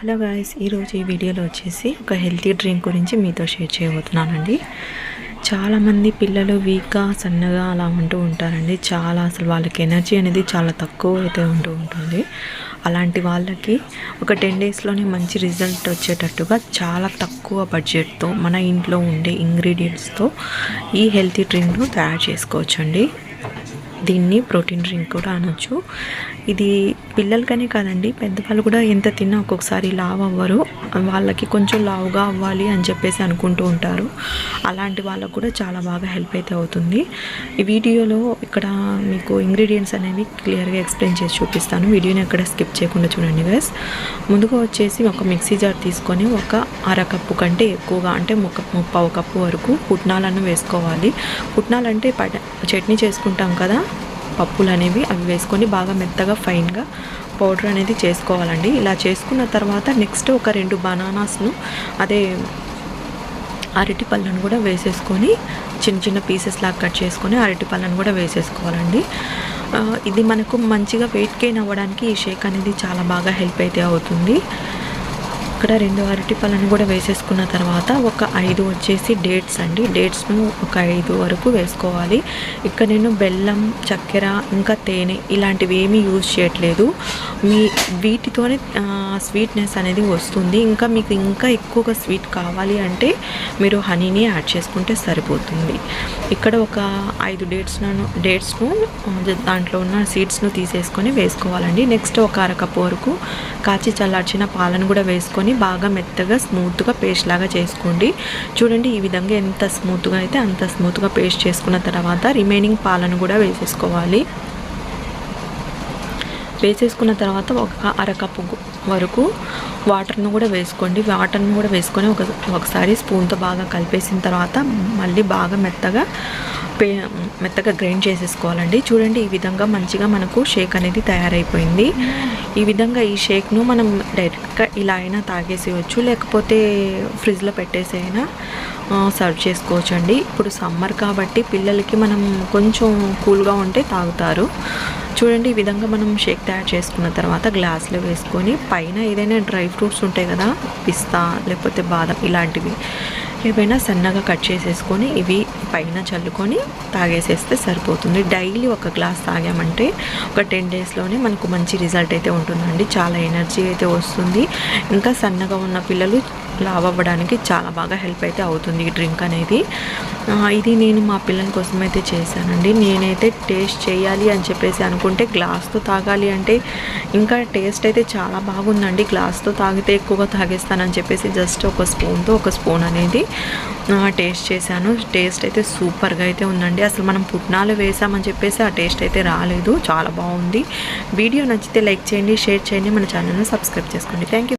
Hello guys ఈరోజు ఈ వీడియోలో వచ్చేసి ఒక హెల్తీ డ్రింక్ గురించి మీతో షేర్ చేయబోతున్నానండి. చాలామంది పిల్లలు వీక్గా సన్నగా అలా ఉంటూ ఉంటారండి. చాలా అసలు వాళ్ళకి ఎనర్జీ అనేది చాలా తక్కువ అయితే ఉంటూ ఉంటుంది. అలాంటి వాళ్ళకి ఒక టెన్ డేస్లోనే మంచి రిజల్ట్ వచ్చేటట్టుగా చాలా తక్కువ బడ్జెట్తో మన ఇంట్లో ఉండే ఇంగ్రీడియంట్స్తో ఈ హెల్తీ డ్రింక్ను తయారు చేసుకోవచ్చండి. దీన్ని ప్రోటీన్ డ్రింక్ కూడా అనొచ్చు. ఇది పిల్లలకనే కాదండి పెద్దవాళ్ళు కూడా ఎంత తిన్నా ఒక్కొక్కసారి లావ్ అవ్వరు. వాళ్ళకి కొంచెం లావుగా అవ్వాలి అని చెప్పేసి అనుకుంటూ ఉంటారు. అలాంటి వాళ్ళకు కూడా చాలా బాగా హెల్ప్ అయితే అవుతుంది. ఈ వీడియోలో ఇక్కడ మీకు ఇంగ్రీడియంట్స్ అనేవి క్లియర్గా ఎక్స్ప్లెయిన్ చేసి చూపిస్తాను. వీడియోని ఎక్కడ స్కిప్ చేయకుండా చూడండి గైస్ ముందుగా వచ్చేసి ఒక మిక్సీ జార్ తీసుకొని ఒక అర కప్పు కంటే ఎక్కువగా అంటే ముక్క ముప్పావు కప్పు వరకు పుట్నాలను వేసుకోవాలి. పుట్నాలంటే పట చట్నీ చేసుకుంటాం కదా పప్పులు అనేవి అవి వేసుకొని బాగా మెత్తగా ఫైన్గా పౌడర్ అనేది చేసుకోవాలండి. ఇలా చేసుకున్న తర్వాత నెక్స్ట్ ఒక రెండు బనానాస్ను అదే అరటి పళ్ళను కూడా వేసేసుకొని చిన్న చిన్న పీసెస్ లాగా కట్ చేసుకొని అరటి పళ్ళను కూడా వేసేసుకోవాలండి. ఇది మనకు మంచిగా వెయిట్ గెయిన్ అవ్వడానికి ఈ షేక్ అనేది చాలా బాగా హెల్ప్ అయితే అవుతుంది. ఇక్కడ రెండు అరటి పళ్ళను కూడా వేసేసుకున్న తర్వాత ఒక ఐదు వచ్చేసి డేట్స్ అండి. డేట్స్ను ఒక ఐదు వరకు వేసుకోవాలి. ఇక్కడ నేను బెల్లం చక్కెర ఇంకా తేనె ఇలాంటివి ఏమీ యూజ్ చేయట్లేదు. మీ వీటితోనే స్వీట్నెస్ అనేది వస్తుంది. ఇంకా మీకు ఇంకా ఎక్కువగా స్వీట్ కావాలి అంటే మీరు హనీని యాడ్ చేసుకుంటే సరిపోతుంది. ఇక్కడ ఒక ఐదు డేట్స్ను డేట్స్ను దాంట్లో ఉన్న సీడ్స్ను తీసేసుకొని వేసుకోవాలండి. నెక్స్ట్ ఒక అరకప్పు వరకు కాచి చల్లార్చిన పాలను కూడా వేసుకొని బాగా మెత్తగా స్మూత్గా పేస్ట్ లాగా చేసుకోండి. చూడండి ఈ విధంగా ఎంత స్మూత్గా అయితే అంత స్మూత్గా పేస్ట్ చేసుకున్న తర్వాత రిమైనింగ్ పాలను కూడా వేసేసుకోవాలి. వేసేసుకున్న తర్వాత ఒక అరకప్పు వరకు వాటర్ను కూడా వేసుకోండి. వాటర్ను కూడా వేసుకొని ఒక ఒకసారి స్పూన్తో బాగా కలిపేసిన తర్వాత మళ్ళీ బాగా మెత్తగా పే మెత్తగా గ్రైండ్ చేసేసుకోవాలండి. చూడండి ఈ విధంగా మంచిగా మనకు షేక్ అనేది తయారైపోయింది. ఈ విధంగా ఈ షేక్ను మనం డైరెక్ట్గా ఇలా అయినా తాగేసేయచ్చు. లేకపోతే ఫ్రిడ్జ్లో పెట్టేసి అయినా సర్వ్ చేసుకోవచ్చు అండి ఇప్పుడు సమ్మర్ కాబట్టి పిల్లలకి మనం కొంచెం కూల్గా ఉంటే తాగుతారు. చూడండి ఈ విధంగా మనం షేక్ తయారు చేసుకున్న తర్వాత గ్లాస్లో వేసుకొని పైన ఏదైనా డ్రై ఫ్రూట్స్ ఉంటాయి కదా పిస్తా లేకపోతే బాదం ఇలాంటివి. ఏవైనా సన్నగా కట్ చేసేసుకొని ఇవి పైన చల్లుకొని తాగేసేస్తే సరిపోతుంది. డైలీ ఒక గ్లాస్ తాగామంటే ఒక టెన్ డేస్లోనే మనకు మంచి రిజల్ట్ అయితే ఉంటుందండి. చాలా ఎనర్జీ అయితే వస్తుంది. ఇంకా సన్నగా ఉన్న పిల్లలు లావ్ అవ్వడానికి చాలా బాగా హెల్ప్ అయితే అవుతుంది ఈ డ్రింక్ అనేది. ఇది నేను మా పిల్లల కోసం అయితే చేశానండి. నేనైతే టేస్ట్ చేయాలి అని చెప్పేసి అనుకుంటే గ్లాస్తో తాగాలి అంటే ఇంకా టేస్ట్ అయితే చాలా బాగుందండి. గ్లాస్తో తాగితే ఎక్కువగా తాగేస్తానని చెప్పేసి జస్ట్ ఒక స్పూన్తో ఒక స్పూన్ అనేది టేస్ట్ చేశాను. టేస్ట్ అయితే సూపర్గా అయితే ఉందండి. అసలు మనం పుట్నాలు వేసామని చెప్పేసి ఆ టేస్ట్ అయితే రాలేదు. చాలా బాగుంది. వీడియో నచ్చితే లైక్ చేయండి షేర్ చేయండి. మన ఛానల్ను సబ్స్క్రైబ్ చేసుకోండి. థ్యాంక్